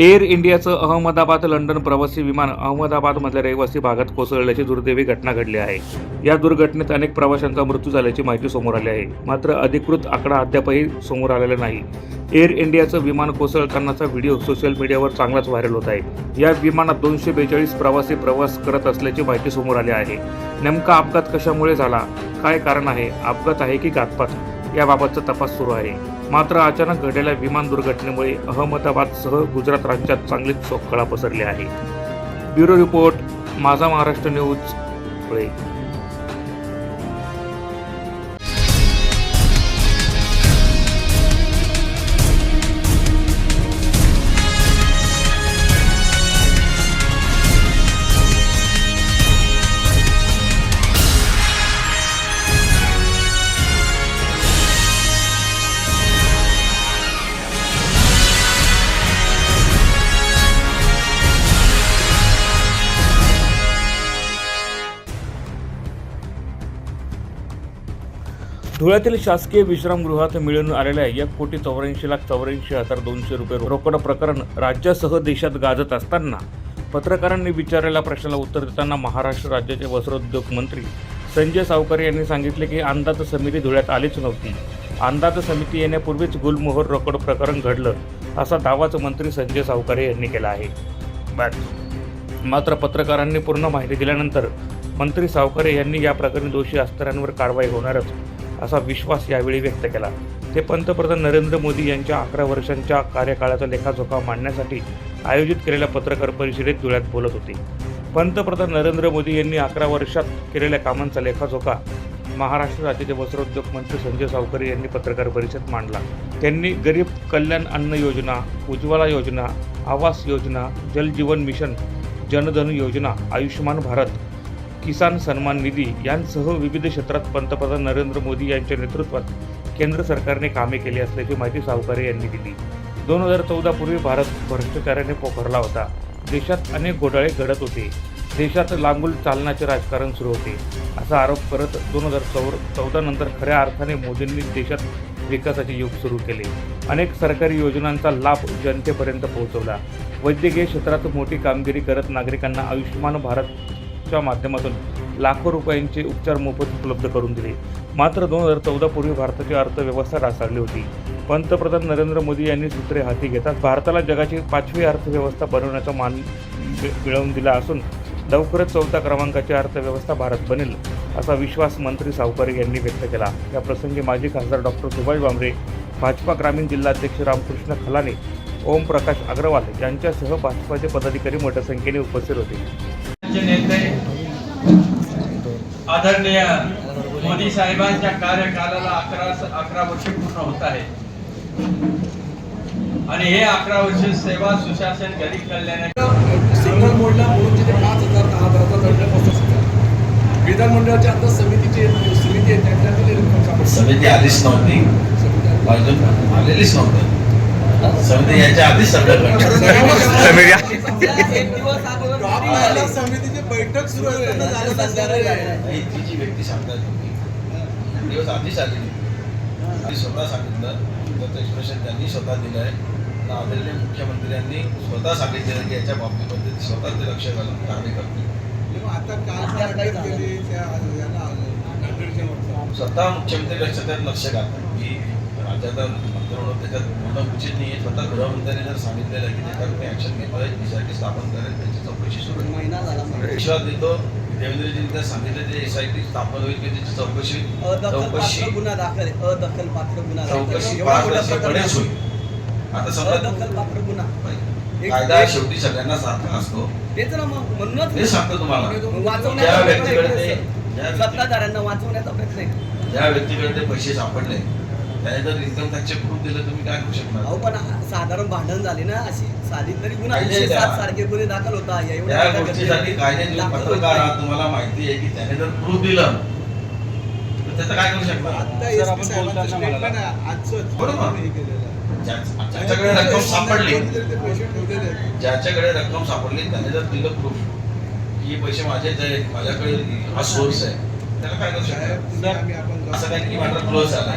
Air इंडियाचं Ahmedabad London प्रवासी विमान अहमदाबादमधल्या रहिवासी भागात कोसळल्याची दुर्दैवी घटना घडली आहे. या दुर्घटनेत अनेक प्रवाशांचा मृत्यू झाल्याची माहिती समोर आली आहे. मात्र अधिकृत आकडा अद्यापही समोर आलेला नाही. एअर इंडियाचं विमान कोसळतानाचा व्हिडिओ सोशल मीडियावर चांगलाच व्हायरल होत आहे. या विमानात दोनशे बेचाळीस प्रवासी प्रवास करत असल्याची माहिती समोर आली आहे. नेमका अपघात कशामुळे झाला? काय कारण आहे? अपघात आहे की घातपात? याबाबतचा तपास सुरू आहे. मात्र अचानक घडलेल्या विमान दुर्घटनेमुळे अहमदाबादसह गुजरात राज्यात चांगलीच शोककळा पसरली आहे. ब्युरो रिपोर्ट माझा महाराष्ट्र न्यूज धुळ्यातील शासकीय विश्रामगृहात मिळून आलेल्या एक कोटी चौऱ्याऐंशी लाख चौऱ्याऐंशी हजार दोनशे रुपये रोकड प्रकरण राज्यासह देशात गाजत असताना पत्रकारांनी विचारलेल्या प्रश्नाला उत्तर देताना महाराष्ट्र राज्याचे वस्त्रोद्योग मंत्री संजय सावकर यांनी सांगितले की अंदाज समिती धुळ्यात आलीच नव्हती. अंदाज समिती येण्यापूर्वीच गुलमोहर रोकड प्रकरण घडलं असा दावाच मंत्री संजय सावकारे यांनी केला आहे. मात्र पत्रकारांनी पूर्ण माहिती दिल्यानंतर मंत्री सावकारे यांनी या प्रकरणी दोषी असणाऱ्यांवर कारवाई होणारच असा विश्वास यावेळी व्यक्त केला. ते पंतप्रधान नरेंद्र मोदी यांच्या अकरा वर्षांच्या कार्यकाळाचा लेखाजोखा मांडण्यासाठी आयोजित केलेल्या पत्रकार परिषदेत धुळ्यात बोलत होते. पंतप्रधान नरेंद्र मोदी यांनी अकरा वर्षात केलेल्या कामांचा लेखाजोखा महाराष्ट्र राज्याचे वस्त्रोद्योग मंत्री संजय सावकरे यांनी पत्रकार परिषद मांडला. त्यांनी गरीब कल्याण अन्न योजना उज्ज्वला योजना आवास योजना जल जीवन मिशन जनधन योजना आयुष्यमान भारत किसान सन्मान निधी यांसह विविध क्षेत्रात पंतप्रधान नरेंद्र मोदी यांच्या नेतृत्वात केंद्र सरकारने कामे केली असल्याची माहिती सावकारे यांनी दिली. दोन हजार चौदा पूर्वी भारत भ्रष्टाचाराने पोखरला होता. देशात अनेक घोटाळे घडत होते. देशात लांबूल चालनाचे राजकारण सुरू होते. असा आरोप करत दोन हजार चौर चौदा नंतर खऱ्या अर्थाने मोदींनी देशात विकासाचे युग सुरू केले. अनेक सरकारी योजनांचा लाभ जनतेपर्यंत पोहोचवला. वैद्यकीय क्षेत्रात मोठी कामगिरी करत नागरिकांना आयुष्यमान भारत च्या माध्यमातून लाखो रुपयांचे उपचार मोफत उपलब्ध करून दिले. मात्र दोन हजार चौदापूर्वी भारताची अर्थव्यवस्था ढासळली होती. पंतप्रधान नरेंद्र मोदी यांनी सूत्रे हाती घेताच भारताला जगाची पाचवी अर्थव्यवस्था बनवण्याचा मान मिळवून दिला असून लवकरच चौथ्या क्रमांकाची अर्थव्यवस्था भारत बनेल असा विश्वास मंत्री सावकारे यांनी व्यक्त केला. या प्रसंगी माजी खासदार डॉक्टर सुभाष भामरे भाजपा ग्रामीण जिल्हाध्यक्ष रामकृष्ण खलाने ओमप्रकाश अग्रवाल यांच्यासह भाजपाचे पदाधिकारी मोठ्या संख्येने उपस्थित होते. नेते आदरणीय मोदी साहेबांच्या कार्यकालाला अकरा अकरा वर्ष पूर्ण होत आहे. आणि हे अकरा वर्ष सेवा सुशासन गरीब कल्याण सिग्नल मोडला म्हणून तिथे पाच हजार दहा हजाराचा दंड बसत होता विधानमंडळाच्या आता समितीची समिती आहे सापडली. समिती आलीच नव्हती. समिती आलेलीच नव्हतं. समिती याच्या आधीच सगळं समितीची बैठक सुरू आहे. नाही ती जी व्यक्ती सांगतात होती ती दिवस आधीच आली ती स्वतः सांगितलं. त्याचं एक्सप्रेशन त्यांनी स्वतः दिलं आहे. आदरणीय मुख्यमंत्र्यांनी स्वतः सांगितलेलं की याच्या बाबतीमध्ये स्वतः ते लक्ष घालून कारवाई करतील. आता वरचा. स्वतः मुख्यमंत्री लक्ष त्यात लक्ष घालतात. की राज्याचा मंत्रिमंडळ त्याच्यात होणं उचित नाही आहे स्वतः गृहमंत्र्यांनी जर सांगितलेलं की त्याच्यावर मी ॲक्शन घेतोय एसआयटी स्थापन करेल त्याची चौकशी सुरू. महिना झाला विश्वास देतो. देवेंद्रजींनी त्या सांगितलं ते एसआयटी स्थापन होईल की त्याची चौकशी. चौकशी. गुन्हा दाखल अदखल पात्र गुन्हा दाखल. चौकशी पारदर्शकपणेच होईल. आता समजा अदखल पात्र गुन्हा. कायदा शेवटी सगळ्यांना सारखा असतो. तेच ना मग. म्हणूनच हे सांगतो तुम्हाला. वाचवण्याचा व्यक्तीकडे ते सत्ताधाऱ्यांना वाचवण्याचा प्रयत्न आहे. ज्या व्यक्तीकडे ते पैसे सापडले त्याने जर इन्कम टॅक्सचे प्रूफ दिलं तुम्ही काय करू अहो शकणार पण साधारण भांडण झाले ना अशी. साधी तरी गुन्हा. कायदे एकशे द्या. सात सारखे गुन्हे दाखल होता या त्या गोष्टीसाठी कायदे जो पत्रकार तुम्हाला माहिती आहे की त्याने जर प्रूफ दिलं तर त्याचं काय करू शकणार? आता एस पी साहेबांचं स्टेटमेंट आहे आजचं बरोबर. हे केलेलं आहे. ज्या- ज्याच्याकडे रक्कम सापडली कोणीतरी ते पैसे ठेवलेले आहेत. ज्याच्याकडे रक्कम सापडली त्याने जर दिलं प्रूफ की हे पैसे माझेच आहेत माझ्याकडे हा सोर्स आहे त्याला काय करू साहेब, शकणार तुम्ही आम्ही आपण असं काही की मॅटर क्लोज झाला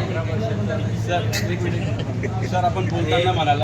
सर आपण बोलताना म्हणाला.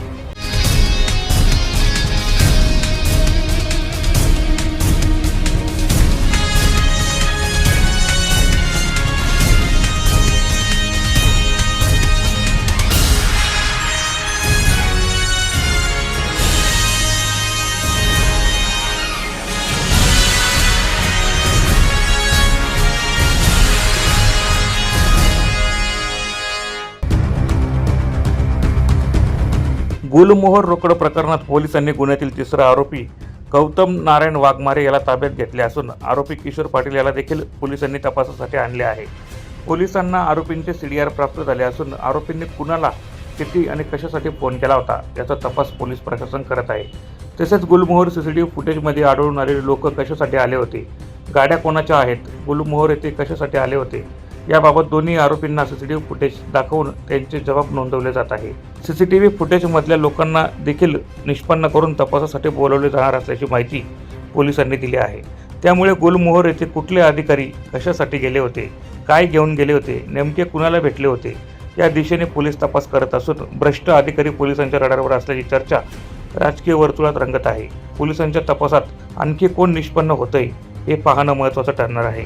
गुलमोहर रोकड प्रकरणात पोलिसांनी गुन्ह्यातील तिसरा आरोपी गौतम नारायण वाघमारे याला ताब्यात घेतले असून आरोपी किशोर पाटील याला देखील पोलिसांनी तपासासाठी आणले आहे. पोलिसांना आरोपींचे सी डी आर प्राप्त झाले असून आरोपींनी कुणाला किती आणि कशासाठी फोन केला होता याचा तपास पोलीस प्रशासन करत आहे. तसेच Gulmohar C C T V फुटेजमध्ये आढळून आलेले लोक कशासाठी आले होते? गाड्या कोणाच्या आहेत? गुलमोहर येथे कशासाठी आले होते? याबाबत दोन्ही आरोपींना C C T V footage दाखवून त्यांचे जबाब नोंदवले जात आहे. सी सी टी व्ही फुटेजमधल्या लोकांना देखील निष्पन्न करून तपासासाठी बोलवले जाणार असल्याची माहिती पोलिसांनी दिली आहे. त्यामुळे गुलमोहर येथे कुठले अधिकारी कशासाठी गेले होते काय घेऊन गेले होते नेमके कुणाला भेटले होते या दिशेने पोलीस तपास करत असून भ्रष्ट अधिकारी पोलिसांच्या रडारवर असल्याची चर्चा राजकीय वर्तुळात रंगत आहे. पोलिसांच्या तपासात आणखी कोण निष्पन्न होतंय हे पाहणं महत्त्वाचं ठरणार आहे.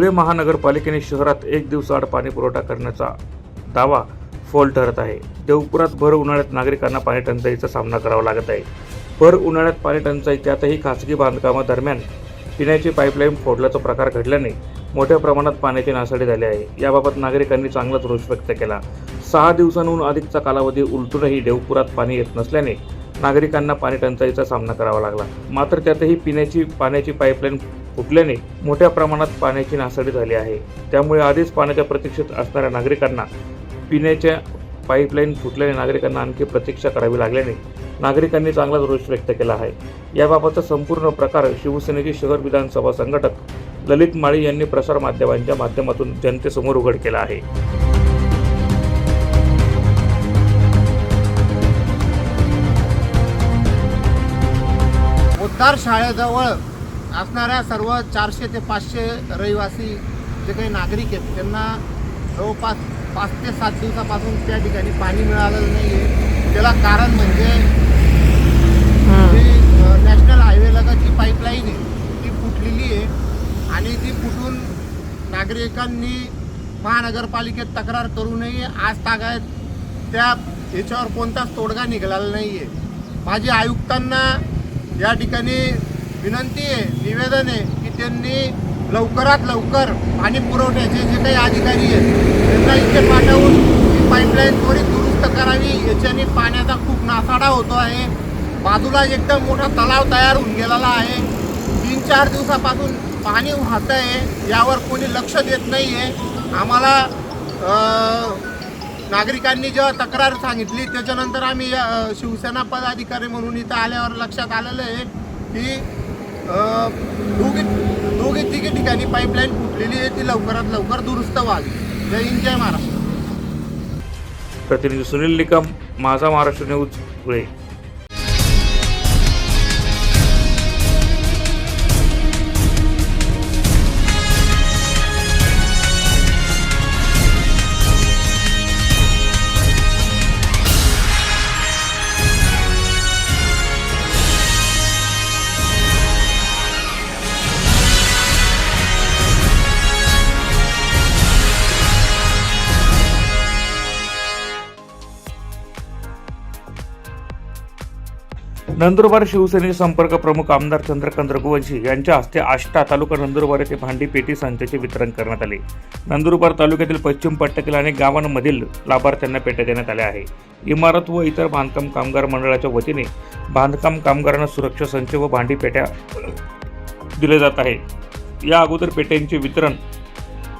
धुळे महानगरपालिकेने शहरात एक दिवसाआड पाणी पुरवठा करण्याचा दावा फोल ठरत आहे. देवपुरात भर उन्हाळ्यात नागरिकांना पाणी टंचाईचा सामना करावा लागत आहे. भर उन्हाळ्यात पाणी टंचाई त्यातही खासगी बांधकामादरम्यान पिण्याची पाईपलाईन फोडल्याचा प्रकार घडल्याने मोठ्या प्रमाणात पाण्याची नासाडी झाली आहे. याबाबत नागरिकांनी चांगलाच रोष व्यक्त केला. सहा दिवसांहून अधिकचा कालावधी उलटूनही देवपुरात पाणी येत नसल्याने नागरिकांना पाणी टंचाईचा सामना करावा लागला. मात्र त्यातही पिण्याची पाण्याची पाईपलाईन फुटल्याने मोठ्या प्रमाणात पाण्याची नासाडी झाली आहे. त्यामुळे आधीच पाण्याच्या प्रतीक्षेत असणाऱ्या नागरिकांना पिण्याच्या पाईपलाईन फुटल्याने नागरिकांना आणखी प्रतीक्षा करावी लागल्याने नागरिकांनी चांगलाच रोष व्यक्त केला आहे. याबाबतचा संपूर्ण प्रकार शिवसेनेचे शहर विधानसभा संघटक ललित माळी यांनी प्रसारमाध्यमांच्या माध्यमातून जनतेसमोर उघड केला आहे. उद्धार शाळेजवळ असणाऱ्या सर्व चारशे ते पाचशे रहिवासी जे काही नागरिक आहेत त्यांना जवळपास पाच ते सात दिवसापासून त्या ठिकाणी पाणी मिळालेलं नाही आहे त्याला कारण म्हणजे जी नॅशनल हायवे लगतची पाईपलाईन आहे ती फुटलेली आहे आणि ती फुटून नागरिकांनी महानगरपालिकेत तक्रार करूनही आज तागायत त्या याच्यावर कोणताच तोडगा निघालेला नाही आहे माझी आयुक्तांना या ठिकाणी विनंती आहे निवेदन आहे की त्यांनी लवकरात लवकर पाणी पुरवठ्याचे जे काही अधिकारी आहेत त्यांना इथे पाठवून ही पाईपलाईन त्वरित दुरुस्त करावी. याच्याने पाण्याचा खूप नासाडा होतो आहे. बाजूला एकदम मोठा तलाव तयार होऊन गेलेला आहे. तीन चार दिवसापासून पाणी वाहत आहे. यावर कोणी लक्ष देत नाही आहे आम्हाला नागरिकांनी जेव्हा तक्रार सांगितली त्याच्यानंतर आम्ही शिवसेना पदाधिकारी म्हणून इथं आल्यावर लक्षात आलेलं आहे की दोघी दोघे तिघे ठिकाणी पाईपलाईन फुटलेली आहे. ती लवकरात लवकर दुरुस्त व्हावी. जय हिंद जय महाराष्ट्र. प्रतिनिधी सुनील निकम माझा महाराष्ट्र न्यूज धुळे नंदुरबार शिवसेनेचे संपर्क प्रमुख आमदार चंद्रकांत रघुवंशी यांच्या हस्ते आष्टा तालुका नंदुरबार येथे भांडी पेटी संचाचे वितरण करण्यात आले. नंदुरबार तालुक्यातील पश्चिम पट्ट्यातील अनेक गावांमधील लाभार्थ्यांना पेट्या देण्यात आल्या आहे. इमारत व इतर बांधकाम कामगार मंडळाच्या वतीने बांधकाम कामगारांना सुरक्षा संच व भांडी पेट्या दिले जात आहे. या अगोदर पेट्यांचे वितरण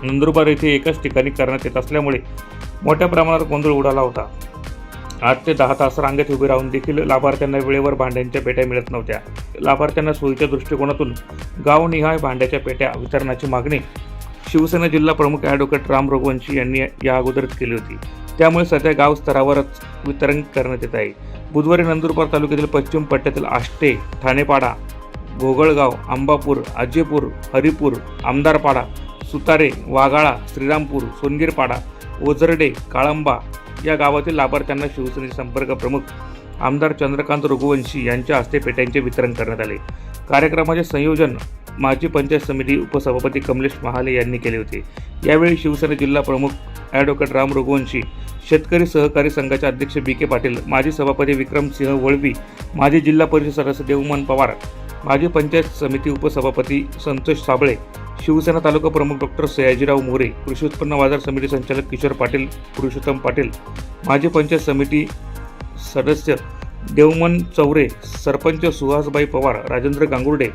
नंदुरबार येथे एकाच ठिकाणी करण्यात येत असल्यामुळे मोठ्या प्रमाणात गोंधळ उडाला होता. आठ ते दहा तास रांगेत उभे राहून देखील लाभार्थ्यांना वेळेवर भांड्यांच्या पेट्या मिळत नव्हत्या. लाभार्थ्यांना सोयीच्या दृष्टिकोनातून गावनिहाय भांड्याच्या पेट्या वितरणाची मागणी शिवसेना जिल्हा प्रमुख ॲडव्होकेट राम रघुवंशी यांनी या अगोदरच केली होती. त्यामुळे सध्या गाव स्तरावरच वितरण करण्यात येत आहे. बुधवारी नंदुरबार तालुक्यातील पश्चिम पट्ट्यातील आष्टे ठाणेपाडा घोगळगाव आंबापूर अज्जेपूर हरिपूर आमदारपाडा सुतारे वाघाळा श्रीरामपूर सोनगीरपाडा ओझरडे काळंबा या गावातील लाभार्थ्यांना शिवसेनेचे संपर्क प्रमुख आमदार चंद्रकांत रघुवंशी यांच्या हस्ते पेट्यांचे वितरण करण्यात आले. कार्यक्रमाचे संयोजन माजी पंचायत समिती उपसभापती कमलेश महाले यांनी केले होते. यावेळी शिवसेना जिल्हा प्रमुख ॲडव्होकेट राम रघुवंशी शेतकरी सहकारी संघाचे अध्यक्ष बी के पाटील माजी सभापती विक्रमसिंह वळवी माजी जिल्हा परिषद सदस्य देवमन पवार माजी पंचायत समिती उपसभापती संतोष साबळे शिवसेना तालुका प्रमुख डॉक्टर सयाजीराव मोरे कृषी उत्पन्न बाजार समिती संचालक किशोर पाटील पुरुषोत्तम पाटील माजी पंचायत समिती सदस्य देवमन चौरे सरपंच सुहासबाई पवार राजेंद्र गांगुर्डे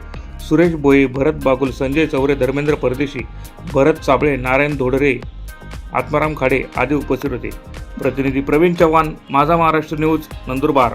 सुरेश बोये भरत बागुल संजय चौरे धर्मेंद्र परदेशी भरत चाबळे नारायण धोडरे आत्माराम खाडे आदी उपस्थित होते. प्रतिनिधी प्रवीण चव्हाण माझा महाराष्ट्र न्यूज नंदुरबार.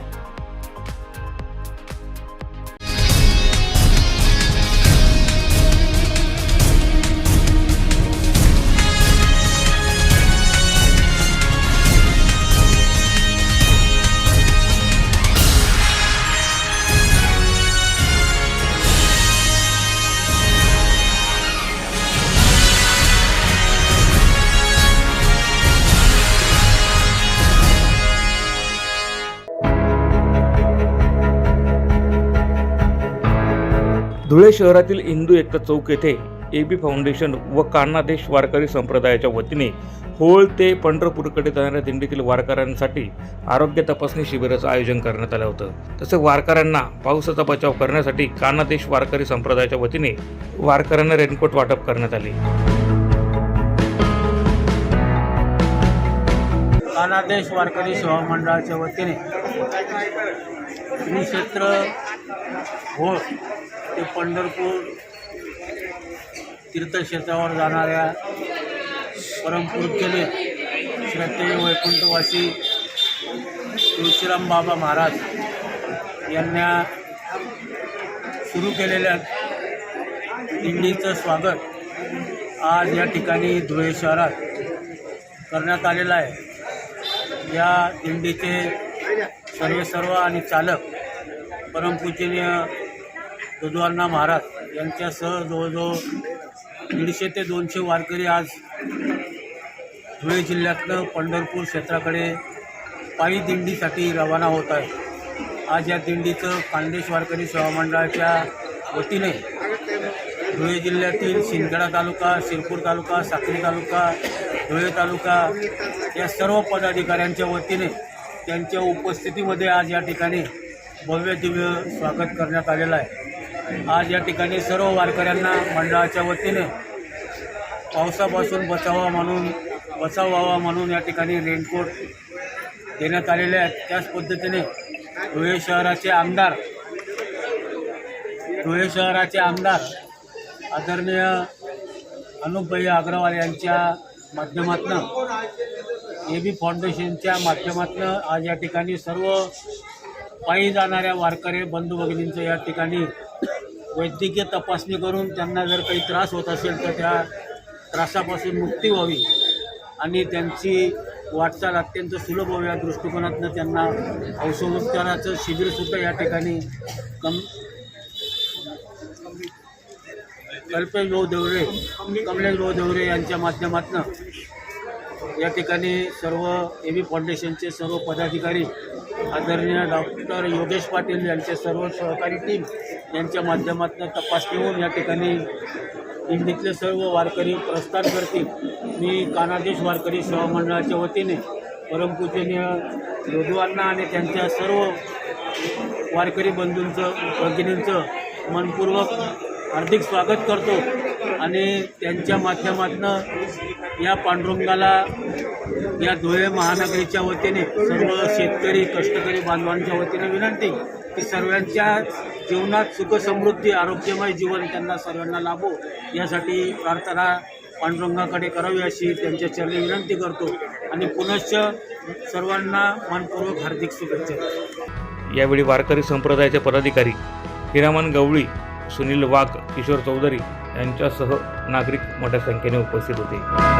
धुळे शहरातील हिंदू एकता चौक येथे ए बी फाउंडेशन व कान्हादेश वारकरी संप्रदायाच्या वतीने होळ ते पंढरपूरकडे जाणाऱ्या दिंडीतील वारकऱ्यांसाठी आरोग्य तपासणी शिबिराचं आयोजन करण्यात आलं होतं. तसं वारकऱ्यांना पावसाचा बचाव करण्यासाठी कान्हादेश वारकरी संप्रदायाच्या वतीने वारकऱ्यांना रेनकोट वाटप करण्यात आले. कानादेश वारकरी सेवा मंडळाच्या वतीने श्री क्षेत्र होळ ते पंढरपूर तीर्थक्षेत्रावर जाणाऱ्या परमपूज्यने श्रद्धेय वैकुंठवासी तुळशीराम बाबा महाराज यांना सुरू केलेल्या दिंडीचं स्वागत आज या ठिकाणी धुळे शहरात करण्यात आलेलं आहे. या दिंडीचे सर्वे सर्व आणि चालक परमपूजनीय दुधवान्ना महाराज यांच्यासह जवळजवळ दीडशे ते दोनशे वारकरी आज धुळे जिल्ह्यातलं पंढरपूर क्षेत्राकडे पायी दिंडीसाठी रवाना होत आहे आज या दिंडीचं खानदेश वारकरी सेवा मंडळाच्या वतीने धुळे जिल्ह्यातील शिंदखेडा तालुका शिरपूर तालुका साक्री तालुका धुळे तालुका या सर्व पदाधिकाऱ्यांच्या वतीने त्यांच्या उपस्थितीमध्ये आज या ठिकाणी भव्य दिव्य स्वागत करण्यात आलेलं आहे. आज या ठिकाणी सर्व वारकऱ्यांना मंडळाच्या वतीने पावसापासून बचावा म्हणून बचाव व्हावा म्हणून या ठिकाणी रेनकोट देण्यात आलेले आहेत. त्याच पद्धतीने धुळे शहराचे आमदार धुळे शहराचे आमदार आदरणीय अनुपभाई अग्रवाल यांच्या माध्यमातून ए बी फाउंडेशनच्या माध्यमातून आज या ठिकाणी सर्व पायी जाणाऱ्या वारकरी बंधू भगिनींचं या ठिकाणी वैद्यकीय तपासणी करून त्यांना जर काही त्रास होत असेल तर त्या त्रासापासून मुक्ती व्हावी. आणि त्यांची वाटचाल अत्यंत सुलभ व्हावी या दृष्टिकोनातून त्यांना औषधोपचाराचं शिबिरसुद्धा या ठिकाणी कम कल्पेशभाऊ देवरे कमलेशभाऊ देवरे यांच्या माध्यमातून या ठिकाणी सर्व ए बी फाउंडेशनचे सर्व पदाधिकारी आदरणीय डॉक्टर योगेश पाटील यांचे सर्व सहकारी टीम यांच्या माध्यमातून तपास घेऊन या ठिकाणी दिंडीतले सर्व वारकरी प्रस्थान करतील. मी कानादेश वारकरी सेवा मंडळाच्या वतीने परमपूजनीय योधवांना आणि त्यांच्या सर्व वारकरी बंधूंचं भगिनींचं मनपूर्वक हार्दिक स्वागत करतो आणि त्यांच्या माध्यमातून या पांडुरंगाला या धुळे महानगरीच्या वतीने सर्व शेतकरी कष्टकरी बांधवांच्या वतीने विनंती की सर्वांच्या जीवनात सुख समृद्धी आरोग्यमय जीवन त्यांना सर्वांना लाभो. यासाठी प्रार्थना पांडुरंगाकडे करावी अशी त्यांच्या चरणी विनंती करतो. आणि पुनश्च सर्वांना मनपूर्वक हार्दिक शुभेच्छा. यावेळी वारकरी संप्रदायाचे पदाधिकारी हिरामन गवळी सुनील वाघ किशोर चौधरी यांच्यासह नागरिक मोठ्या संख्येने उपस्थित होते.